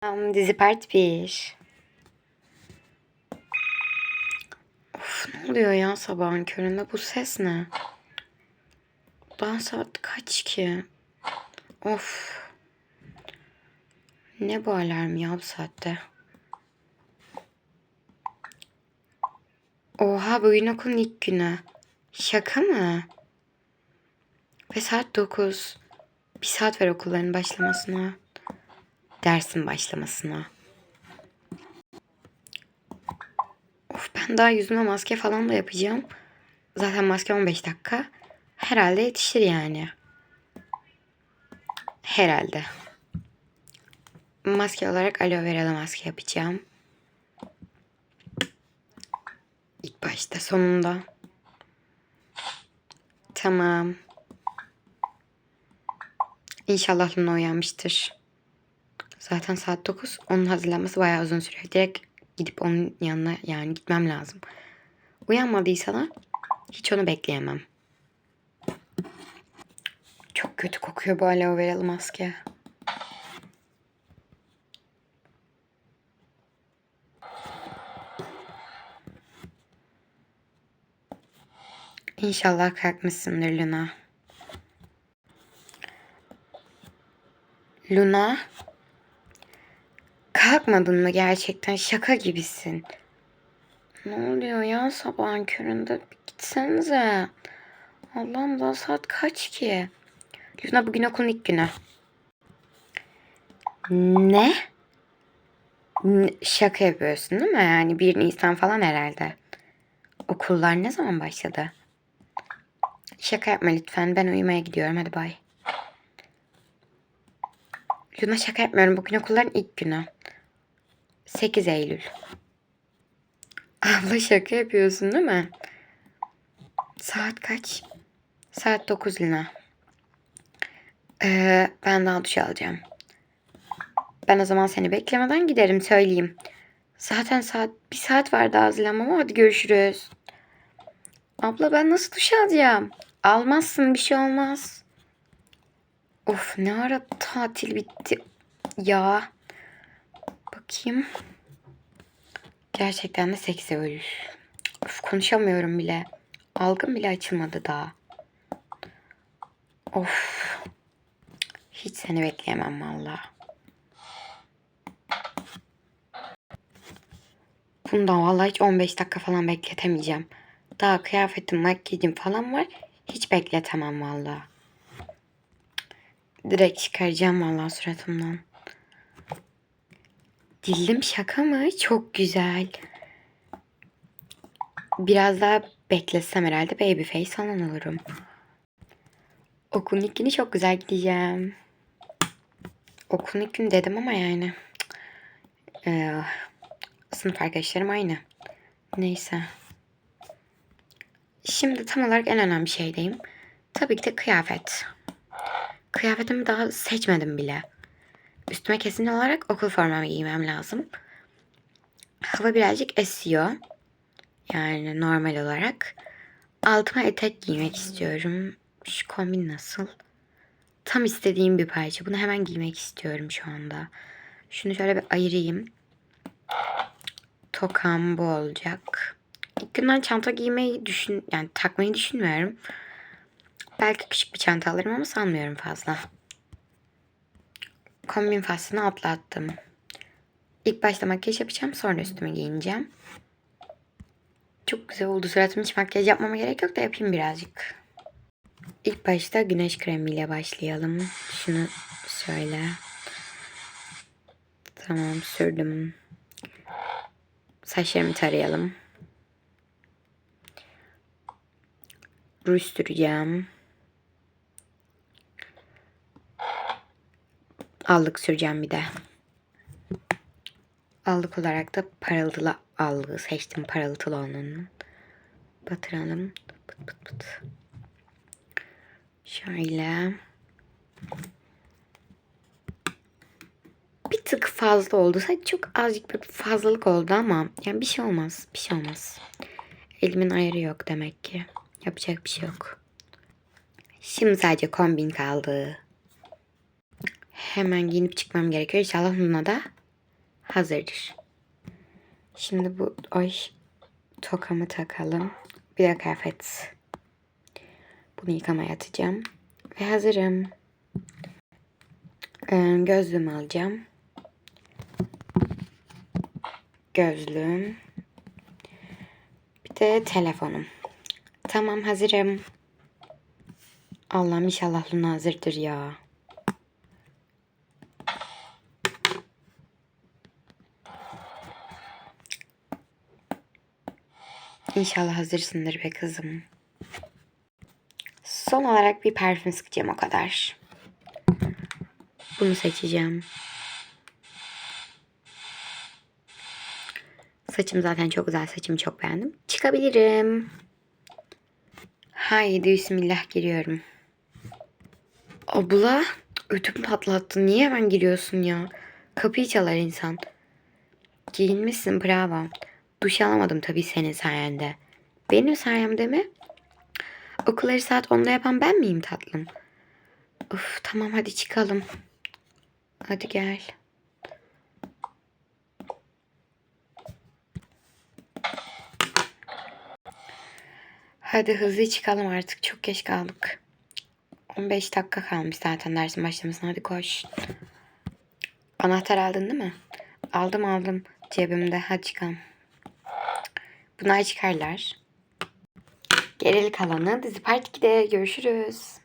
Tamam, dizi part 1. Of ne oluyor ya sabahın köründe bu ses ne? Daha saat kaç ki? Of. Ne bu alarm ya bu saatte? Oha bugün okulun ilk günü. Şaka mı? Ve saat 9. Bir saat ver okulların başlamasına. Dersin başlamasına. Of ben daha yüzüme maske falan da yapacağım. Zaten maske 15 dakika. Herhalde yetişir yani. Herhalde. Maske olarak aloe veralı maske yapacağım. İlk başta sonunda. Tamam. İnşallah Luna uyanmıştır. Zaten saat 9. Onun hazırlanması bayağı uzun sürüyor. Direkt gidip onun yanına yani gitmem lazım. Uyanmadıysa da hiç onu bekleyemem. Çok kötü kokuyor bu aloe veralı maske. İnşallah kalkmışsındır Luna. Luna? Kalkmadın mı gerçekten? Şaka gibisin. Ne oluyor ya sabahın köründe? Bir gitsenize. Allah'ım daha saat kaç ki? Luna bugün okulun ilk günü. Ne? Şaka yapıyorsun değil mi? Yani 1 Nisan falan herhalde. Okullar ne zaman başladı? Şaka yapma lütfen. Ben uyumaya gidiyorum. Hadi bay. Luna şaka yapmıyorum. Bugün okulların ilk günü. 8 Eylül. Abla şaka yapıyorsun değil mi? Saat kaç? Saat 9 Lina. Ee, ben daha duş alacağım. Ben o zaman seni beklemeden giderim söyleyeyim. Zaten saat bir saat var daha hazırlanmama. Hadi görüşürüz. Abla ben nasıl duş alacağım? Almazsın bir şey olmaz. Of ne ara tatil bitti ya. Bakayım. Gerçekten de 8 Eylül. Of konuşamıyorum bile. Algım bile açılmadı daha. Of. Hiç seni bekleyemem valla. Bundan vallahi hiç 15 dakika falan bekletemeyeceğim. Daha kıyafetim, makyajım falan var. Hiç bekletemem valla. Direkt çıkaracağım valla suratımdan. Dildim şaka mı? Çok güzel. Biraz daha beklesem herhalde baby face falan olurum. Okulun ilk çok güzel gideceğim. Okulun ilk günü dedim ama yani. Ee, sınıf arkadaşlarım aynı. Neyse. Şimdi tam olarak en önemli şeydeyim. Tabii ki de kıyafet. Kıyafetimi daha seçmedim bile. Üstüme kesin olarak okul formamı giymem lazım. Hava birazcık esiyor. Yani normal olarak. Altıma etek giymek istiyorum. Şu kombin nasıl? Tam istediğim bir parça. Bunu hemen giymek istiyorum şu anda. Şunu şöyle bir ayırayım. Tokam bu olacak. İlk günden çanta giymeyi düşün, yani takmayı düşünmüyorum. Belki küçük bir çanta alırım ama sanmıyorum fazla. Kombin faslını atlattım. İlk başta makyaj yapacağım sonra üstüme giyineceğim. Çok güzel oldu. Suratım hiç makyaj yapmama gerek yok da yapayım birazcık. İlk başta güneş kremiyle başlayalım. Şunu şöyle. Tamam sürdüm. Saçlarımı tarayalım. Ruj süreceğim. Allık süreceğim bir de. Allık olarak da parıltılı allığı seçtim. Parıltılı olanın. Batıralım. Pıt pıt pıt. Şöyle. Bir tık fazla oldu. Sadece çok azıcık bir fazlalık oldu ama yani bir şey olmaz. Bir şey olmaz. Elimin ayarı yok demek ki. Yapacak bir şey yok. Şimdi sadece kombin kaldı. Hemen giyinip çıkmam gerekiyor. İnşallah Luna da hazırdır. Şimdi bu ay tokamı takalım. Bir de kıyafet. Bunu yıkamaya atacağım. Ve hazırım. Ee, alacağım. Gözlüğüm. Bir de telefonum. Tamam hazırım. Allah'ım inşallah Luna hazırdır ya. İnşallah hazırsındır be kızım. Son olarak bir parfüm sıkacağım o kadar. Bunu seçeceğim. Saçım zaten çok güzel. Saçımı çok beğendim. Çıkabilirim. Haydi bismillah giriyorum. Abla ödüm patlattı. Niye hemen giriyorsun ya? Kapıyı çalar insan. Giyinmişsin bravo. Duş alamadım tabii senin sayende. Benim sayemde mi? Okulları saat 10'da yapan ben miyim tatlım? Uf tamam hadi çıkalım. Hadi gel. Hadi hızlı çıkalım artık. Çok geç kaldık. 15 dakika kalmış zaten dersin başlamasına. Hadi koş. Anahtar aldın değil mi? Aldım aldım. Cebimde. Hadi çıkalım. Bunlar çıkarlar. Gerilik alanı dizi part 2'de görüşürüz.